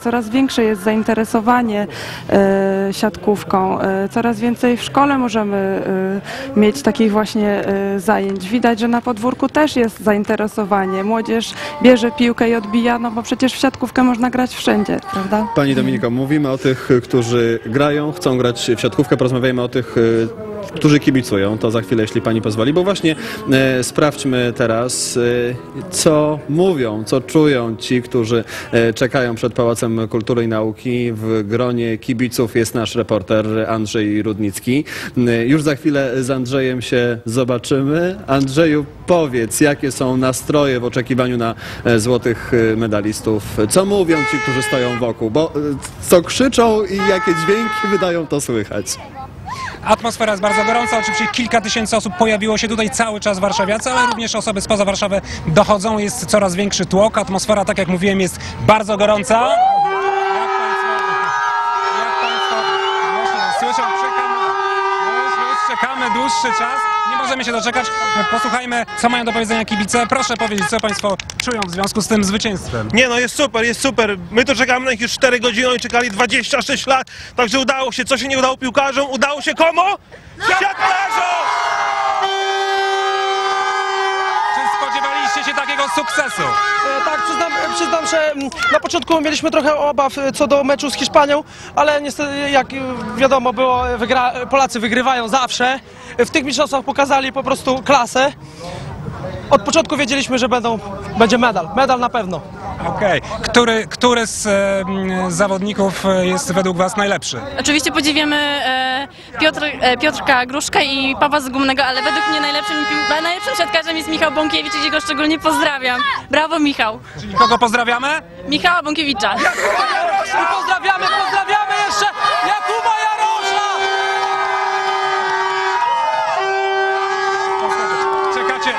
Coraz większe jest zainteresowanie e, siatkówką. E, coraz więcej w szkole możemy e, mieć takich właśnie zajęć. Widać, że na podwórku też jest zainteresowanie. Młodzież bierze piłkę i odbija, no bo przecież w siatkówkę można grać wszędzie, prawda? Pani Dominiko, mówimy o tych, którzy grają, chcą grać w siatkówkę, porozmawiajmy o tych, którzy kibicują. To za chwilę, jeśli pani pozwoli, bo właśnie e, sprawdźmy teraz, e, co mówią, co czują ci, którzy e, czekają przed Pałacem Kultury i Nauki. W gronie kibiców jest nasz reporter Andrzej Rudnicki. E, Już za chwilę z Andrzejem się zobaczymy. Andrzeju, powiedz, jakie są nastroje w oczekiwaniu na e, złotych e, medalistów? Co mówią ci, którzy stoją wokół? Bo co krzyczą i jakie dźwięki wydają, to słychać. Atmosfera jest bardzo gorąca, oczywiście kilka tysięcy osób pojawiło się tutaj cały czas warszawiacy, ale również osoby spoza Warszawy dochodzą, jest coraz większy tłok, atmosfera, tak jak mówiłem, jest bardzo gorąca. Dłuższy czas, nie możemy się doczekać. Posłuchajmy, co mają do powiedzenia kibice. Proszę powiedzieć, co Państwo czują w związku z tym zwycięstwem. Nie no, jest super, jest super. My to czekamy na nich już 4 godziny, oni czekali 26 lat, także udało się. Co się nie udało piłkarzom, udało się komu? Siatkarzom! Czy sukcesu? E, Tak, przyznam, przyznam, że mm, na początku mieliśmy trochę obaw e, co do meczu z Hiszpanią, ale niestety, jak e, wiadomo było, e, wygra, Polacy wygrywają zawsze. E, W tych mistrzostwach pokazali po prostu klasę. Od początku wiedzieliśmy, że będą, będzie medal. Medal na pewno. Okej. Który, który z e, m, zawodników jest według Was najlepszy? Oczywiście podziwiamy e, Piotr, e, Piotrka Gruszka i Pawła Zgumnego, ale według mnie najlepszym, pił- najlepszym siatkarzem jest Michał Bąkiewicz i go szczególnie pozdrawiam. Brawo Michał. Czyli kogo pozdrawiamy? Michała Bąkiewicza. I pozdrawiamy, pozdrawiamy jeszcze Jakuba Jarosza! Czekacie.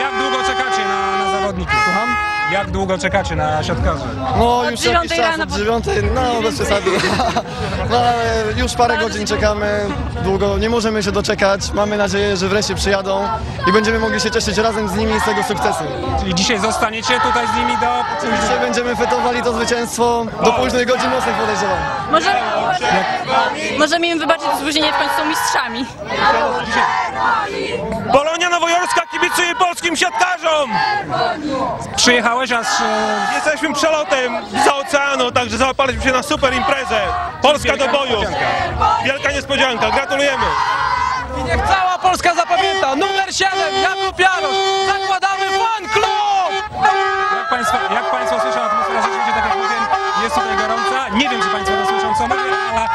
Jak długo czekacie na, na zawodników? Słucham? Jak długo czekacie na siatkarzy? No Od już jakiś czas, rano od dziewiątej, no bez przesady. No ale już parę godzin czekamy, długo, nie możemy się doczekać. Mamy nadzieję, że wreszcie przyjadą i będziemy mogli się cieszyć razem z nimi z tego sukcesu. Czyli dzisiaj zostaniecie tutaj z nimi do... Oczywiście będziemy fetowali to zwycięstwo do późnych godzin nocnych podejrzewam. Może, możemy im wybaczyć spóźnienie, w końcu są mistrzami. Polonia Nowojorska kibicuje polskim siatkarzom! Przyjechałeś aż... e, Jesteśmy przelotem z oceanu, także załapaliśmy się na super imprezę. Polska do boju. Wielka niespodzianka, gratulujemy. I niech cała Polska zapamięta. Numer 7, Jakub Jarosz. Zakładamy fan klub! Jak Państwo, jak państwo słyszą, atmosfera rzeczywiście, tak jak mówiłem, jest tutaj gorąca. Nie wiem, czy Państwo to słyszą, co mówię, ale,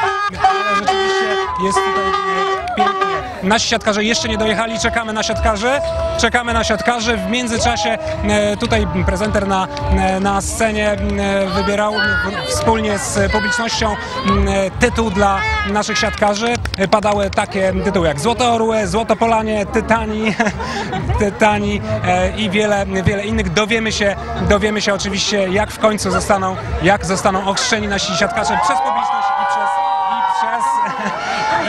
ale rzeczywiście jest tutaj e, pięknie. Nasi siatkarze jeszcze nie dojechali, czekamy na siatkarzy. Czekamy na siatkarzy. W międzyczasie e, tutaj prezenter na, e, na scenie e, wybierał wspólnie z publicznością m, e, tytuł dla naszych siatkarzy. Padały takie tytuły jak Złote Orły, Złotopolanie, Tytani, Tytani e, i wiele, wiele innych. Dowiemy się, dowiemy się oczywiście, jak w końcu zostaną, jak zostaną ochrzczeni nasi siatkarze przez publiczność i przez, i przez,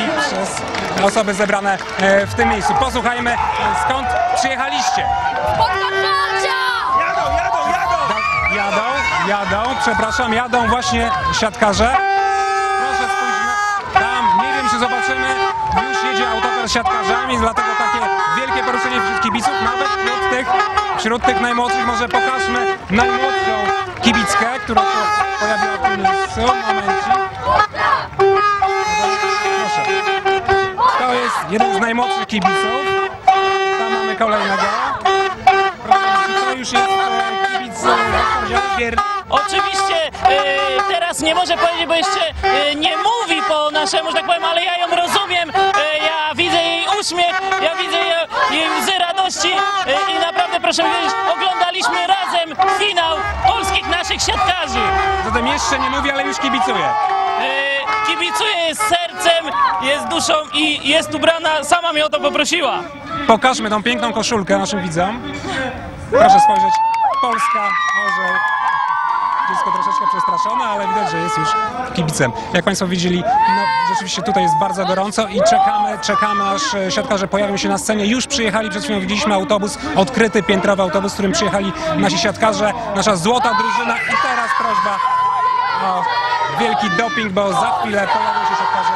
i przez osoby zebrane e, w tym miejscu. Posłuchajmy, skąd przyjechaliście. Jadą, jadą, jadą! Jadą, jadą, przepraszam, jadą właśnie siatkarze. Proszę spójrzmy, tam, nie wiem czy zobaczymy, już jedzie autokar z siatkarzami, dlatego takie wielkie poruszenie wśród kibiców, nawet wśród tych, wśród tych najmłodszych, może pokażmy najmłodszą kibickę, która się pojawiła w tym miejscu, najmłodszych kibiców, tam mamy kolejnego. To już jest e, kibic e, Gier. Oczywiście e, teraz nie może powiedzieć, bo jeszcze nie mówi po naszemu, że tak powiem, ale ja ją rozumiem. Ja widzę jej uśmiech, ja widzę jej, łzy radości i naprawdę proszę mi wiedzieć, oglądaliśmy naszych siatkarzy. Zatem jeszcze nie mówi, ale już kibicuje. E, kibicuje jest sercem, jest duszą i jest ubrana, sama mnie o to poprosiła. Pokażmy tą piękną koszulkę naszym widzom. Proszę spojrzeć. Polska, orzeł. Dziecko troszeczkę przestraszone, ale widać, że jest już kibicem. Jak Państwo widzieli, no, rzeczywiście tutaj jest bardzo gorąco i czekamy, czekamy aż e, siatkarze pojawią się na scenie. Już przyjechali, przed chwilą widzieliśmy autobus, odkryty piętrowy autobus, którym przyjechali nasi siatkarze, nasza złota drużyna i teraz prośba o wielki doping, bo za chwilę pojawią się siatkarze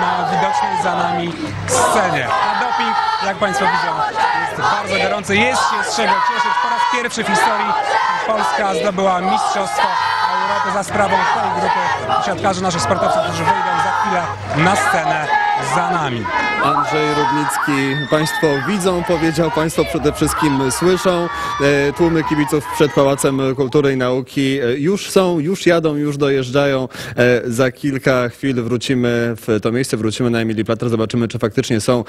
na widocznej za nami scenie. A doping, jak Państwo widzą, jest bardzo gorący. Jest się z czego cieszyć. Po raz pierwszy w historii Polska zdobyła Mistrzostwo Europy za sprawą tej grupy siatkarzy, naszych sportowców, którzy wyjdą za chwilę na scenę za nami. Andrzej Rudnicki, Państwo widzą, powiedział, Państwo przede wszystkim słyszą. E, Tłumy kibiców przed Pałacem Kultury i Nauki e, już są, już jadą, już dojeżdżają. E, Za kilka chwil wrócimy w to miejsce, wrócimy na Emilii Plater, zobaczymy, czy faktycznie są